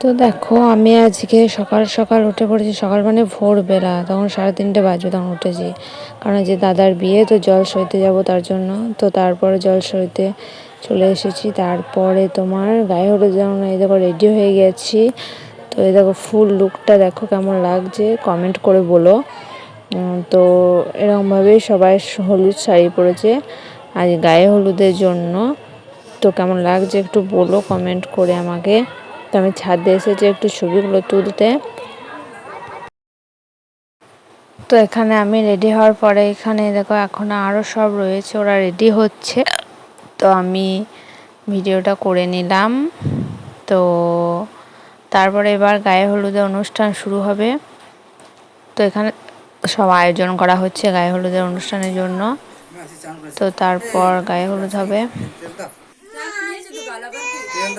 তো দেখো, আমি আজকে সকাল সকাল উঠে পড়েছি, সকাল মানে ভোরবেলা। তখন সাড়ে তিনটে বাজবে তখন উঠেছি। কারণ যে দাদার বিয়ে, তো জল সইতে যাব তার জন্য। তো তারপরে জল সইতে চলে এসেছি। তারপরে তোমার গায়ে হলুদ যেমন এই দেখো রেডি হয়ে গেছি। তো এই দেখো ফুল লুকটা দেখো কেমন লাগছে কমেন্ট করে বলো। তো এরকমভাবেই সবাই হলুদ শাড়ি পরেছে। আজ গায়ে হলুদের জন্য, তো কেমন লাগছে একটু বলো কমেন্ট করে আমাকে। তো আমি ছাদে এসেছি একটু ছবিগুলো তুলতে। তো এখানে আমি রেডি হওয়ার পরে এখানে দেখো এখন আরও সব রয়েছে, ওরা রেডি হচ্ছে। তো আমি ভিডিওটা করে নিলাম। তো তারপরে এবার গায়ে হলুদের অনুষ্ঠান শুরু হবে। তো এখানে সব আয়োজন করা হচ্ছে গায়ে হলুদের অনুষ্ঠানের জন্য। তো তারপর গায়ে হলুদ হবে।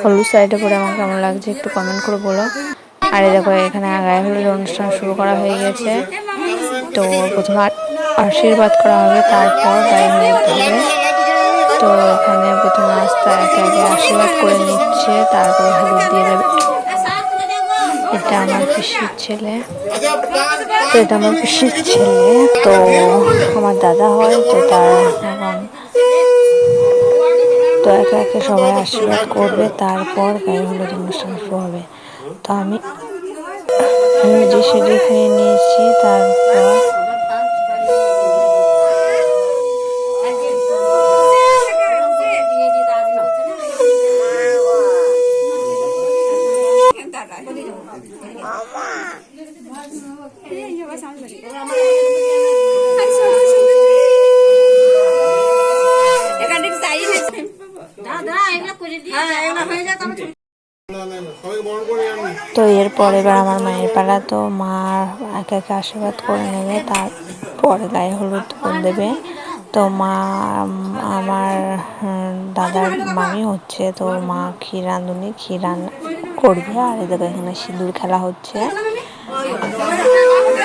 হলুদ শাড়িটা পরে আমার কেমন লাগছে একটু কমেন্ট করে বলো। আর দেখো, এখানে গায়ে হলুদ অনুষ্ঠান শুরু করা হয়ে গেছে। তো প্রথমে আশীর্বাদ করা হবে, তারপর গায়ে হলুদ হবে। তো এখানে প্রথমে আস্তে একে একে আশীর্বাদ করে নিচ্ছে, তারপর হলুদ দিয়ে দেবে। এটা আমার পিসির ছেলে। তো এটা আমার পিসির ছেলে। তো আমার দাদা হয়, তো তার এখন তো একে একে সবাই আশীর্বাদ করবে, তারপর গায়ে হলুদ অনুষ্ঠান শুরু হবে। তো আমি আমি যে সেটি খেয়ে নিয়েছি, তারপর তো এরপর এবার আমার মায়ের পালা, তো মা একে একে আশীর্বাদ করে নেবে, তারপরে গায়ে হলুদ করে দেবে। তো মা, আমার দাদার মামি হচ্ছে, তো মা ক্ষীর রাঁধুনি ক্ষীর রান্না করবে, আর এদের এখানে সিঁদুর খেলা হচ্ছে।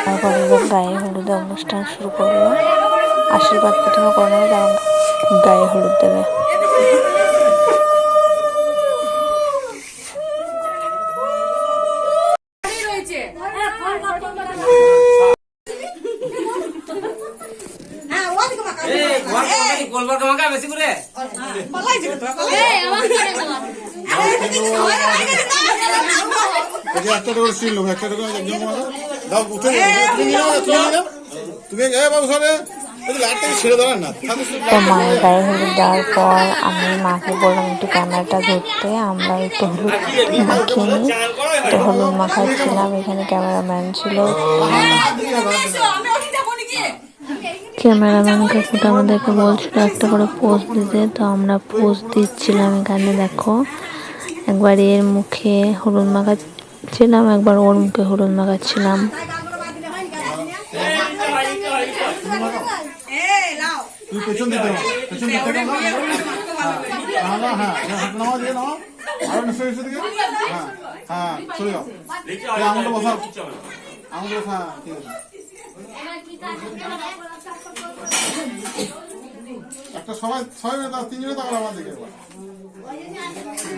তারপরে গায়ে হলুদে অনুষ্ঠান শুরু করল। আশীর্বাদ প্রথমে করে নেবে তারপর গায়ে হলুদ দেবে। গোলবার কামাকা বেশি করে? এই যে একটা করে সিল একটা করে। দাও উঠে। তুমি এ বাবু সরে তো মায়ের গায়ে হলুদ দেওয়ার পর আমি মাকে বললাম একটু ক্যামেরাটা ধরতে আমরা একটু হলুদ মাখিয়ে নিই। তো হলুদ মাখাচ্ছিলাম এখানে ক্যামেরাম্যান ছিল। ক্যামেরাম্যান কাকুটা আমাদেরকে বলছিল একটা করে পোস্ট দিতে তো আমরা পোস্ট দিচ্ছিলাম এখানে দেখো। একবার এর মুখে হলুদ মাখাচ্ছিলাম একবার ওর মুখে হলুদ মাখাচ্ছিলাম। তুমি পেছন দিতে হবে পেছন দিতে হবে না হ্যাঁ না হ্যাঁ হ্যাঁ, হাত নামা দিয়ে নামা আরও নিশ্চয় নিশ্চয় দিকে হ্যাঁ হ্যাঁ চলে যাও এই আঙুলটা বসাও আঙুলটা বসা হ্যাঁ ঠিক আছে একটা সবাই সবাই মিলে তাও তিনজনে তাকালো আমার দিকে এবার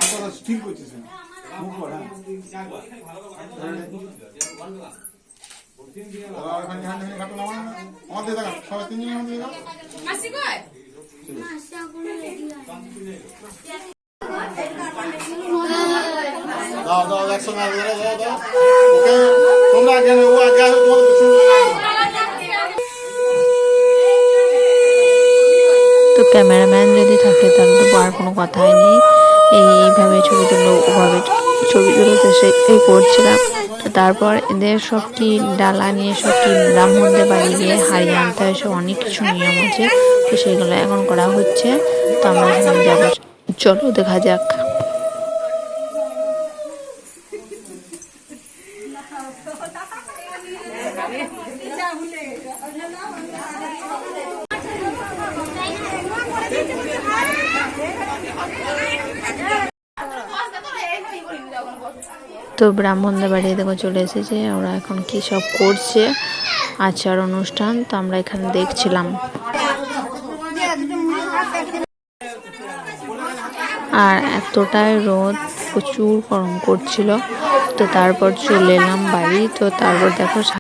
হাতটা ঠিক করছিস না। মুখ কর হ্যাঁ তো ক্যামেরাম্যান যদি থাকে, তাহলে তো আর কোনো কথাই নেই। এই এইভাবে ছবি তুলো ওভাবে ছবি তুলোতে সে এই করছিলাম। তারপর এদের সব কি ডালা নিয়ে সব কি ব্রাহ্মণদের বাড়ি গিয়ে হারিয়ে আনতে হয় সব অনেক কিছু নিয়ম আছে। তো সেগুলো এখন করা হচ্ছে। তো আমরা যাব। চলো দেখা যাক। তো ব্রাহ্মণদের বাড়ি দেখো চলে এসেছে, ওরা এখন কি সব করছে, আচার অনুষ্ঠান, তো আমরা এখানে দেখছিলাম। আর এতটাই রোদ, প্রচুর গরম করছিল, তো তারপর চলে এলাম বাড়ি, তো তারপর দেখো